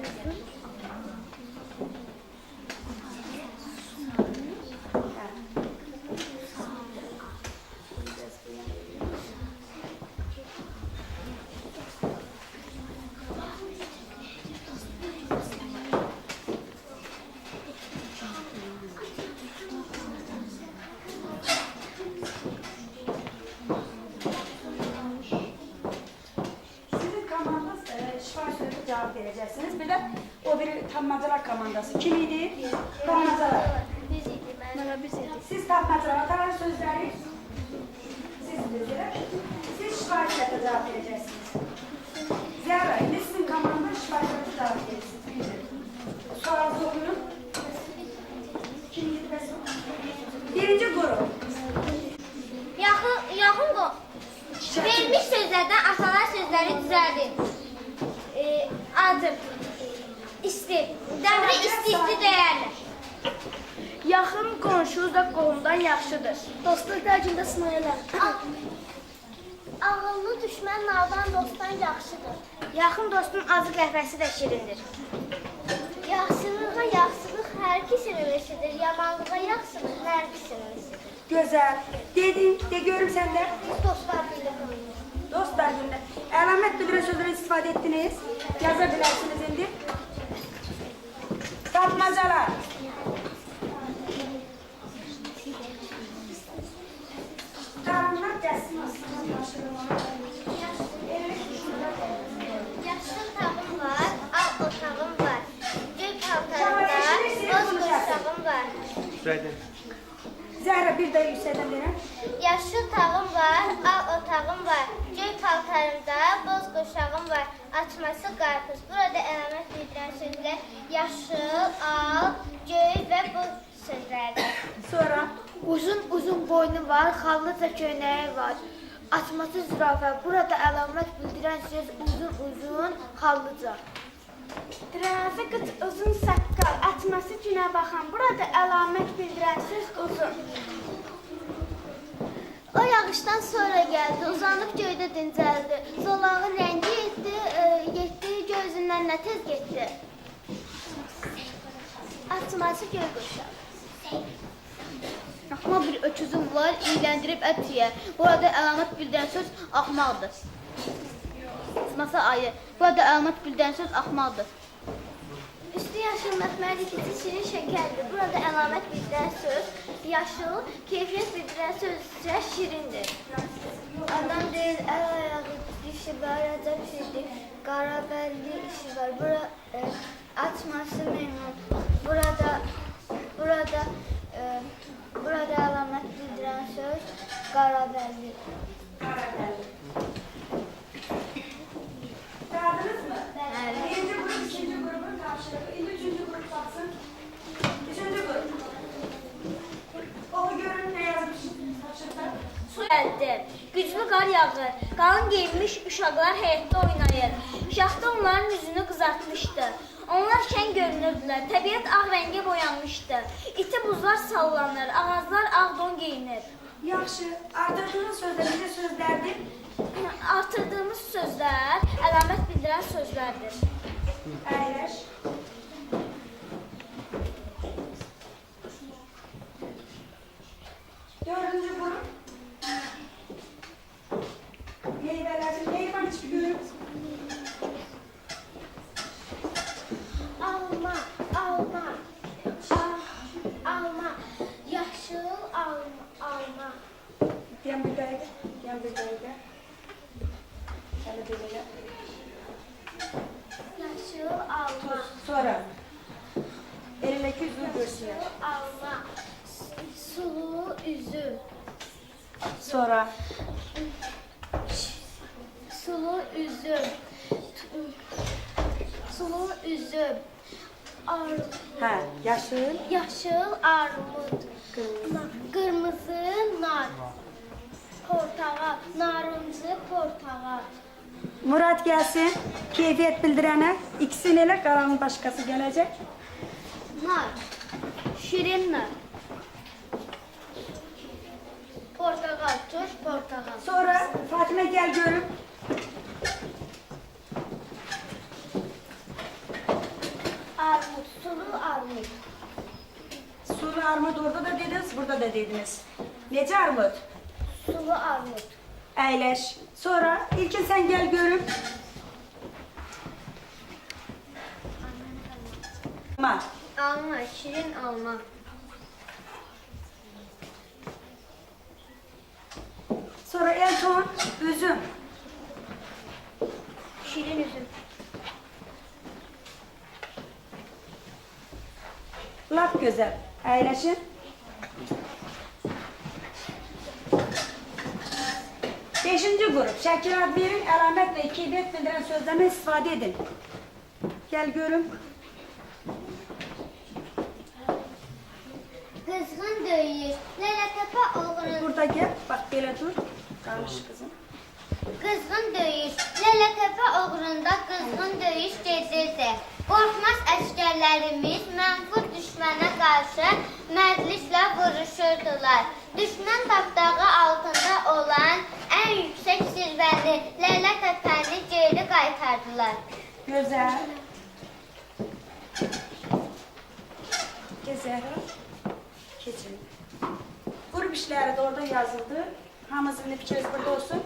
嗯 İdi. Siz tapmacalar atar sözleri. Siz dediler. Siz şifa sözü cevap vereceksiniz. Ziyara, indi sizin komanda şifa sözü cevap? Birinci grup. Yaxın, yaxın qo. Vermiş sözlərdən atalar sözləri düzəldin. E, adım. İsti. Dəmri isti-isti dəyərli. Yaxın qonşu da qolundan yaxşıdır. Dostluq dərcində sınayırlar. Ağıllı düşmən naldan dostdan yaxşıdır. Yaxın dostun acı qəhvəsi də şirindir. Yaxşılığa yaxşılıq hər ikisinin işidir. Yamanlığa yaxşılıq hər ikisinin işidir. Güzel. Dedin, de görüm. Biz dostlar birliği Dostlar günde. Alamet bildiren sözleri istifade ettiniz. Yazabilirsiniz şimdi. Tapmacalar. Gelsin aslında. Yaşıl tağım var, al otağım var. Göy paltarımda boz quşağım var. Zehra bir de yükselden verin. Yaşıl tağım var, al otağım var. Göy paltarımda boz quşağım var. Açması qarpız. Burada əlamət bildirən sözlər yaşıl, al, göy və bu sözlərdir. Sonra Uzun uzun boynu var, xallıca köynəyi var. Açması zürafə. Burada əlamət bildirən söz uzun uzun, xallıca. Dırası qıç uzun saqqal, açması günə baxan. Burada əlamət bildirən söz uzun. O yağışdan sonra gəldi, uzanıb göydə dincəldi. Zolağın rəngi getdi, e, getdi gözündən nə tez getdi. Açması göy quşağı. Axmaq bir öküzüm var, iyləndirib ət yeyər. Burada əlamət bildirən söz axmaqdır. Açması ayı. Burada əlamət bildirən söz axmaqdır. Üstü yaşıl məxməri keçi şirin şəkərdir. Burada əlamət bildirən söz yaşıl, keyfiyyət bildirən söz isə şirindir. Adam deyil, əl ayağı dişi var, əcəb şeydir. Qara bəlli işi var. Bura e, açması memnun. Burada burada e, burada əlamət bildirən söz qara bəlli. İlk üçüncü grup baksın. Üçüncü grup. Oku görün ne yazmış. Karşılıkta. Su gəldi. Güclü qar yağır. Qalın geyinmiş uşaqlar həyətdə oynayır. Şaxta onların üzünü qızartmışdı. Onlar şən görünürdülər. Təbiət ağ rəngə boyanmışdı. İti buzlar sallanır, ağaclar ağ don geyinir. Yaxşı. Artırdığınız sözler bize sözlerdir. Artırdığımız sözlər əlamət bildirən sözlərdir. Əyləş. Dördüncü grup. Meyvelerdir. Meyve çıkıyor. Alma, alma, ah, alma, yaşıl alma, alma. Yan bir daydı. Yan bir daydı. Şöyle bir böyle. Yaşıl alma, Sonra. Elindeki yüzünü görsün. alma, sulu üzüm, Sonra. sulu üzüm, sulu üzüm, ar, Ha, yaşıl. yaşıl armut, Kırmızı. kırmızı nar, portakal, narıncı portakal. Murat gelsin. Keyfiyet bildirene. İkisini ele kalanın başkası gelecek. Nar, şirin nar. Portakal, turş portakal. Sonra Fatime gel görüp. Sulu armud. Sulu armut orada da dediniz, burada da dediniz. Nece armut? Sulu armud. Əyləş. Sonra İlkin sen gel görüm. Alma. Alma, şirin alma. Sonra Elton, üzüm. Şirin üzüm. Lap güzel. Əyləşin. Beşinci grup. Şəkil ad verin, əlamət və keyfiyyət bildirən sözlərdən istifadə edin. Gel görüm. Kızgın döyüş. Lələtepe oğrun. Burada gel. Bak belə dur. Qalmış kızım. Qızğın döyüş. Lələtepe uğrunda qızğın döyüş gedirdi. Qorxmaz əskərlərimiz mənfur düşmənə qarşı mərdliklə vuruşurdular. Düşmən tapdağı altında olan ən yüksək zirvəni Lələtəpəni geri qaytardılar. Güzel. Gezerek. Keçin. Grup işləri də orada yazıldı. Hamımızın fikriniz burada olsun.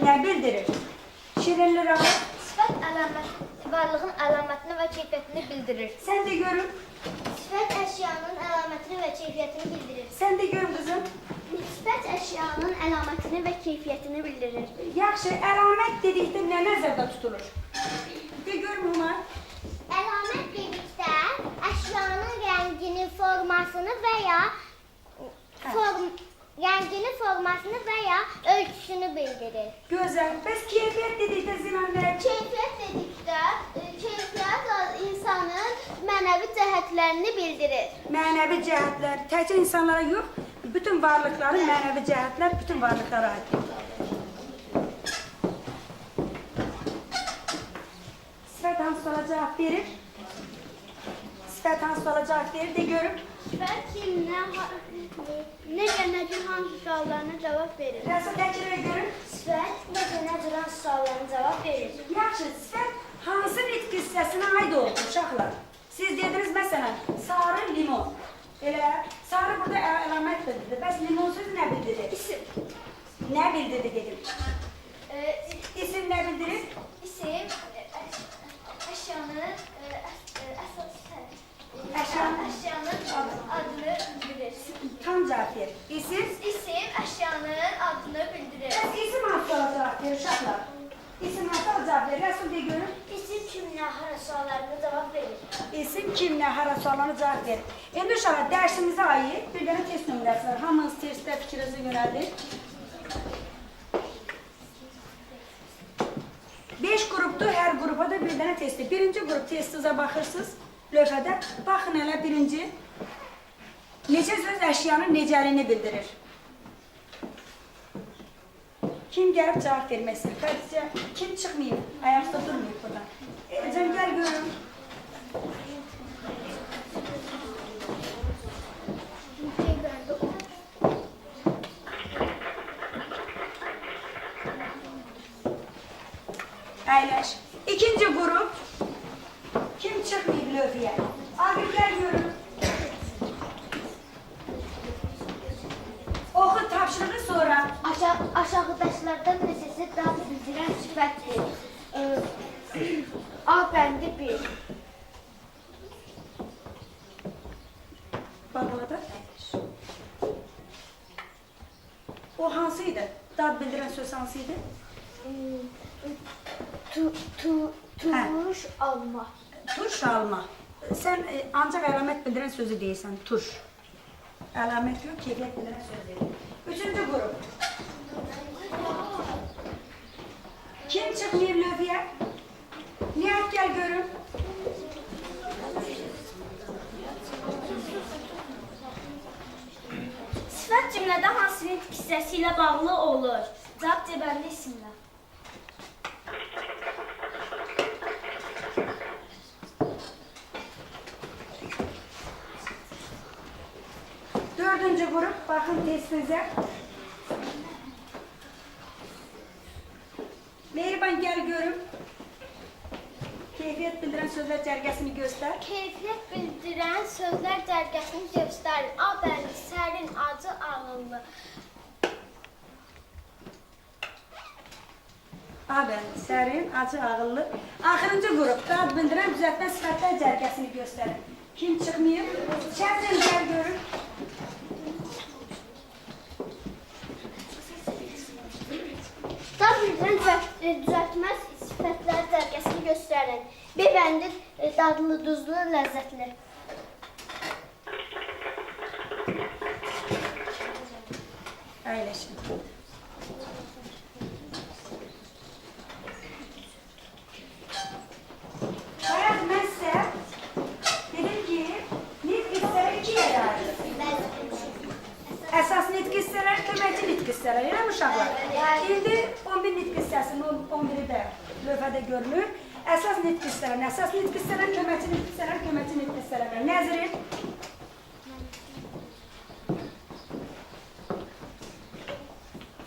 Nə bildirir? Şirinli Rahman, Sifət əlamət, varlığın əlamətini və keyfiyyətini bildirir. sən de görüm. Sifət əşyanın əlamətini və keyfiyyətini bildirir. Sən de görüm qızım. Sifət əşyanın əlamətini və keyfiyyətini bildirir. Yaxşı, əlamət dedikdə nə nəzərdə tutulur? De görüm Umar. Əlamət dedikdə əşyanın rəngini, formasını və ya form, rəngini, formasını və ya ölçüsünü bildirir. Gözəl. Bəs keyfiyyət dedikdə Zilan nə? Keyfiyyət dedikdə e, keyfiyyət insanın mənəvi cəhətlərini bildirir. Mənəvi cəhətlər, təkcə insanlara yox, bütün varlıqların mənəvi cəhətlər bütün varlıqlara aiddir. Sifət hansı cavab verir? Sifət hansı cavab verir? De görüm. Sifət kimlə, necə, necə hansı suallarına cavab verir? Rəsul təkrar görüm. Sifət necə, necə hansı suallarına cavab verir? Yaxşı, sifət hansı nitq hissəsinə aid olur uşaqlar? Siz dediniz məsələn, sarı limon. Elə sarı burada əlamət bildirdi. Bəs limon sözü nə bildirdi? İsim. Nə bildirdi dedim. Ee, İsim nə bildirir? isim, e, əş- əşyanın, e, əs- e, əsas Əşyanın- əşyanın adını bildirir. Ver. İsim? İsim əşyanın adını bildirir. Bəs isim hansı verir uşaqlar? İsim hansı cavab verir? Rəsul de görüm. İsim kimlə hara suallarına cavab verir. İsim kimlə, hara suallarına cavab verir. İndi uşaqlar dərsimizə aid bir dənə test nömrəsi var. Hamınız testdə fikrinizi yönəldin. 5 qrupdur, hər qrupa da bir dənə testi. Birinci qrup testinizə baxırsınız lövhədə. Baxın hələ birinci. Neçə söz əşyanın necəliyini bildirir. Kim cavab vermək istəyir? Xədicə, kim çıxmayıb, ayaqda durmayıb burada. Ecəm, gəl görüm. Əyləş. İkinci qrup. Kim çıxmayıb lövhəyə? Aqib, gəl görüm. Aşağı, aşağıdaşlardan neçəsi dad bildirən sifətdir? Ee, A bəndi 1. Bağlada. O hansıydı? Dad bildirən söz hansıydı? Tu, tu, turuş alma. Turş alma. Sən e, ancaq əlamət bildirən sözü deyirsən, turş. Əlamət yox, keyfiyyət bildirən söz deyil. Üçüncü qrup. Kim çıxmayıb lövhəyə? Nihat gəl görüm. Sifət cümlədə hansı nitq hissəsi ilə bağlı olur? Cavab cəbəndə isimlə. Dördüncü grup, bakın testinize. Mehriban gel görüm. Keyfiyet bildiren sözler cergesini göster. Keyfiyyət bildirən sözlər cərgəsini göstərin. A bəndi, sərin, acı, ağıllı. Abi, serin, acı, ağıllı. Axırıncı grup, dad bildiren düzeltme sıfatlar cergesini gösterin. Kim çıkmıyor? Şəbzim gel görüm. Dad bildirən düzəltməz sifətlər cərgəsini göstərin. Bəndi e, dadlı, duzlu, ləzzətli. Əyləşin. Əsas nitq hissələri, köməkçi nitq hissələri, elə mi uşaqlar? İndi 11 nitq hissəsinin 11-i də lövhədə görünür. Əsas nitq hissələri, əsas nitq hissələri, köməkçi nitq hissələri, köməkçi nitq hissələri. Nəzrin?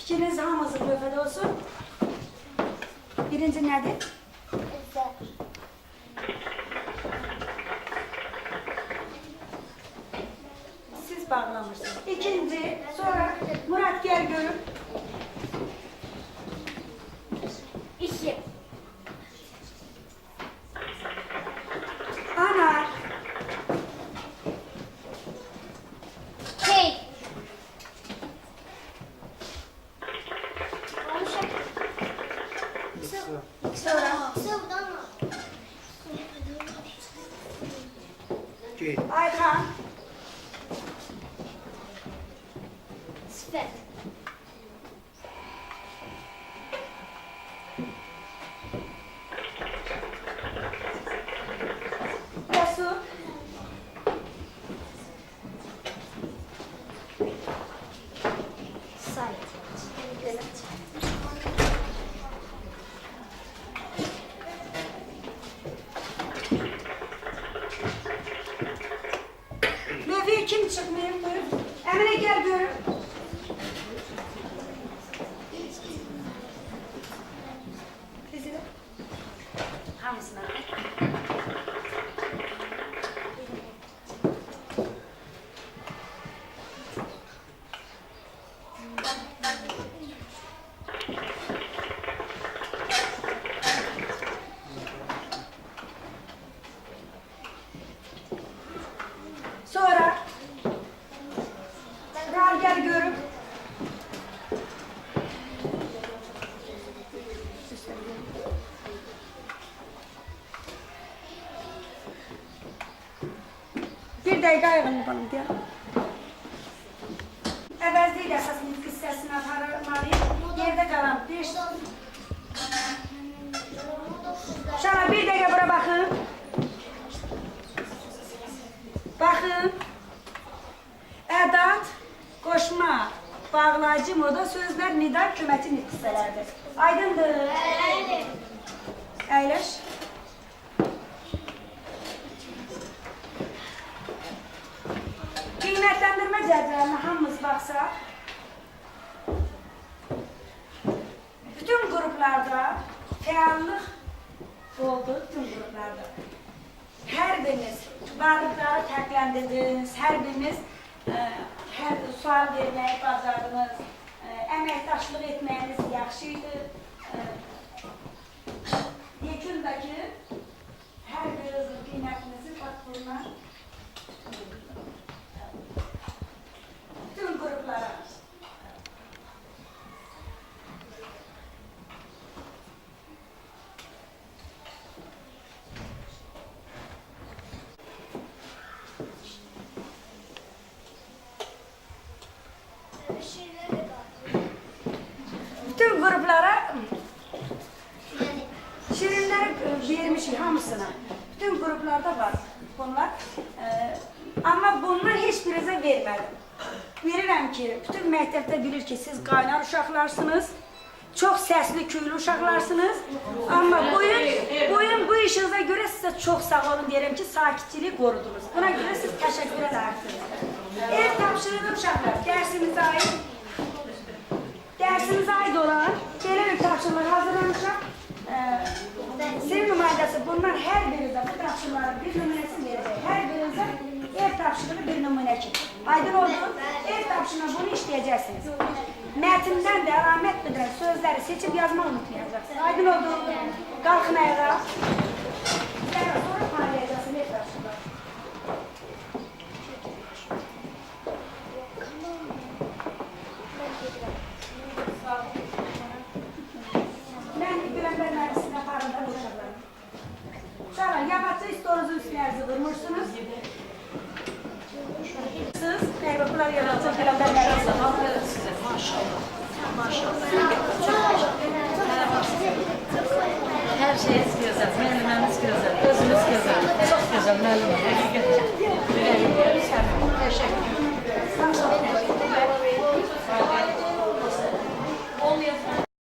Fikriniz hamısı lövhədə olsun. Birinci nədir? Siz bağlamışsınız. İkinci, sonra Murat gel görün. İki. টাইকা এখন পালন দিয়া fəallıq oldu, bütün qruplarda. Hər biriniz varlıqları fərqləndirdiniz, hər biriniz ə, hər sual verməyi bacardınız, ə, əməkdaşlıq etməyiniz yaxşı idi. Ə, Yekundakı hər birinizin qiymətinizi faktöruna bütün qruplara bütün qruplara Şirinləri vermişik hamısına. Bütün qruplarda var bunlar. Ee, amma bundan heç birinizə vermədim. Verirəm ki, bütün məktəbdə bilir ki, uşaqlarsınız. Çox səsli, küylü uşaqlarsınız. Amma bugün, bugün bu işinizə görə sizə çox sağ olun deyirəm ki, sakitçiliyi qorudunuz. Buna görə siz təşəkkür edərsiniz. Ev tapşırığı uşaqlar, dərsimizə aid Dərsimizə aid olan belə bir tapşırıqlar hazırlamışam. Ee, Senin nümayəndəsi bundan hər birinizə bu tapşırıqların bir nümunəsini verəcək. Hər birinizə ev tapşırığı bir nümunə kimi. Aydın oldu. Ev tapşırığına bunu işləyəcəksiniz. Mətndən də əlamət bildirən sözləri seçib yazmaq unutmayacaqsınız. Aydın oldu. Qalxın ayağa. Sonra